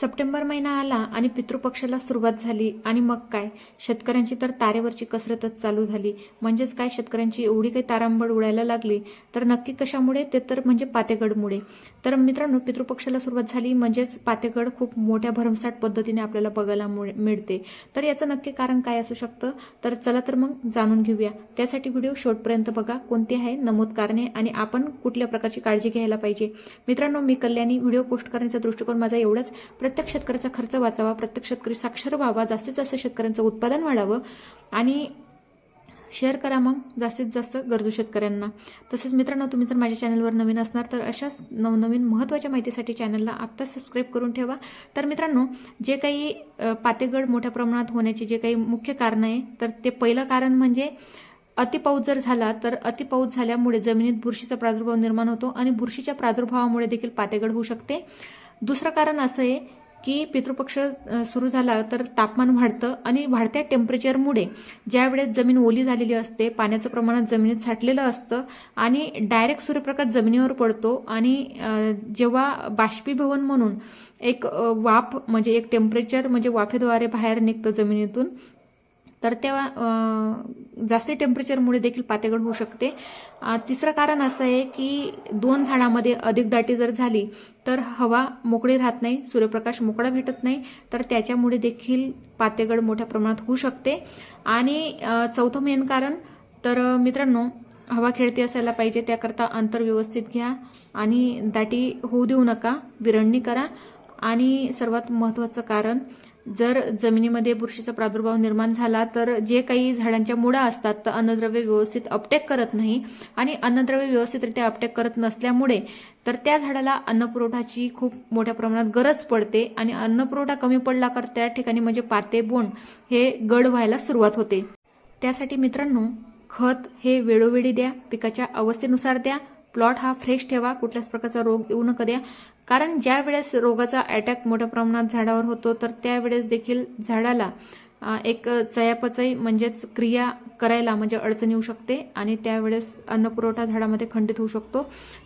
September महिना आला आणि पितृपक्षाला सुरुवात झाली. आणि मग काय? शेतकऱ्यांची तर तारेवरची कसरतच चालू झाली. म्हणजेच काय? शेतकऱ्यांची एवढी काही तारांबळ उडायला लागली. तर नक्की कशामुळे? ते तर म्हणजे पातेगडमुळे. तर मित्रांनो पितृपक्षाला सुरुवात झाली म्हणजेच पातेगड खूप मोठ्या भरमसाट पद्धतीने आपल्याला बघायला मिळते. तर याचं नक्की कारण काय असू शकतं? तर चला तर मग जाणून घेऊया. त्यासाठी व्हिडिओ शेवटपर्यंत बघा. कोणते आहे? नमूद कारणे. आणि आपण कुठल्या प्रकारची काळजी घ्यायला पाहिजे? मित्रांनो मी कल्याणी. व्हिडिओ पोस्ट करण्याचा दृष्टिकोन माझा एवढाच. प्रत्येक शेतकऱ्याचा खर्च वाचावा प्रत्येक शेतकरी साक्षर व्हावा जास्तीत जास्त शेतकऱ्यांचं उत्पादन वाढावं आणि शेअर करा मग जास्तीत जास्त गरजू शेतकऱ्यांना. तसेच मित्रांनो तुम्ही जर माझ्या चॅनलवर नवीन असणार तर अशाच नवनवीन महत्त्वाच्या माहितीसाठी चॅनलला आत्ता सबस्क्राईब करून ठेवा. तर मित्रांनो जे काही पातेगड मोठ्या प्रमाणात होण्याचे जे काही मुख्य कारण आहे तर ते पहिलं कारण म्हणजे अतिपाऊस जर झाला तर अतिपाऊस झाल्यामुळे जमिनीत बुरशीचा प्रादुर्भाव निर्माण होतो आणि बुरशीच्या प्रादुर्भावामुळे देखील पातेगड होऊ शकते. दुसरं कारण असं आहे की पितृपक्ष सुरू झाला तर तापमान वाढतं आणि वाढत्या टेम्परेचरमुळे ज्या वेळेस जमीन ओली झालेली असते पाण्याचं प्रमाण जमिनीत साठलेलं असतं आणि डायरेक्ट सूर्यप्रकाश जमिनीवर पडतो आणि जेव्हा बाष्पीभवन म्हणून एक वाफ म्हणजे एक टेम्परेचर म्हणजे वाफेद्वारे बाहेर निघतं जमिनीतून तर तेव्हा जास्ती टेम्परेचरमुळे देखील पातेगड होऊ शकते. तिसरं कारण असं आहे की दोन झाडामध्ये अधिक दाटी जर झाली तर हवा मोकळी राहत नाही सूर्यप्रकाश मोकळा भेटत नाही तर त्याच्यामुळे देखील पातेगड मोठ्या प्रमाणात होऊ शकते. आणि चौथं मेन कारण तर मित्रांनो हवा खेळती असायला पाहिजे त्याकरता अंतर व्यवस्थित घ्या आणि दाटी होऊ देऊ नका विरळणी करा. आणि सर्वात महत्त्वाचं कारण जर जमिनीमध्ये बुरशीचा प्रादुर्भाव निर्माण झाला तर जे काही झाडांच्या मुळा असतात तर अन्नद्रव्य व्यवस्थित अपटेक करत नाही. आणि अन्नद्रव्य व्यवस्थितरित्या अपटेक करत नसल्यामुळे तर त्या झाडाला अन्नपुरवठाची खूप मोठ्या प्रमाणात गरज पडते. आणि अन्नपुरवठा कमी पडला तर त्या ठिकाणी म्हणजे पाते बोंड हे गड व्हायला सुरुवात होते. त्यासाठी मित्रांनो खत हे वेळोवेळी द्या पिकाच्या अवस्थेनुसार द्या प्लॉट हा फ्रेश ठेवा कुठल्याच प्रकारचा रोग येऊ नका द्या. कारण ज्या वेळेस रोगाचा अटॅक मोठ्या प्रमाणात झाडावर होतो तर त्यावेळेस देखील झाडाला एक चयापचय म्हणजेच क्रिया करायला म्हणजे अडचण येऊ शकते आणि त्यावेळेस अन्नपुरवठा झाडामध्ये खंडित होऊ शकतो.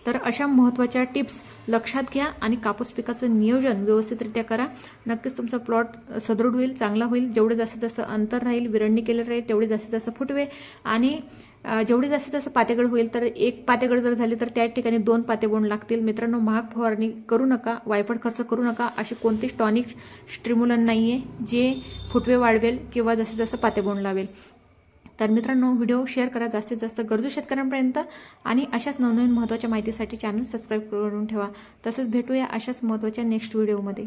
तर अशा महत्त्वाच्या टिप्स लक्षात घ्या आणि कापूस पिकाचं नियोजन व्यवस्थितरित्या करा. नक्कीच तुमचा प्लॉट सदृढ होईल चांगला होईल. जेवढे जास्तीत जास्त अंतर राहील विरळणी केलं राहील तेवढे जास्तीत जास्त फुटवे आणि जेवढी जास्तीत जास्त पातेगड होईल तर एक पातेगड जर झाली तर त्या ठिकाणी दोन पातेगुण लागतील. मित्रांनो महाग फवारणी करू नका वायफट खर्च करू नका. अशी कोणतीच टॉनिक स्ट्रिम्युलन नाहीये जे फुटवे वाढवेल किंवा जास्तीत जास्त पातेगुण लावेल. तर मित्रांनो व्हिडिओ शेअर करा जास्तीत जास्त गरजू शेतकऱ्यांपर्यंत. आणि अशाच नवनवीन महत्त्वाच्या माहितीसाठी चॅनल सबस्क्राईब करून ठेवा. तसंच भेटूया अशाच महत्त्वाच्या नेक्स्ट व्हिडिओमध्ये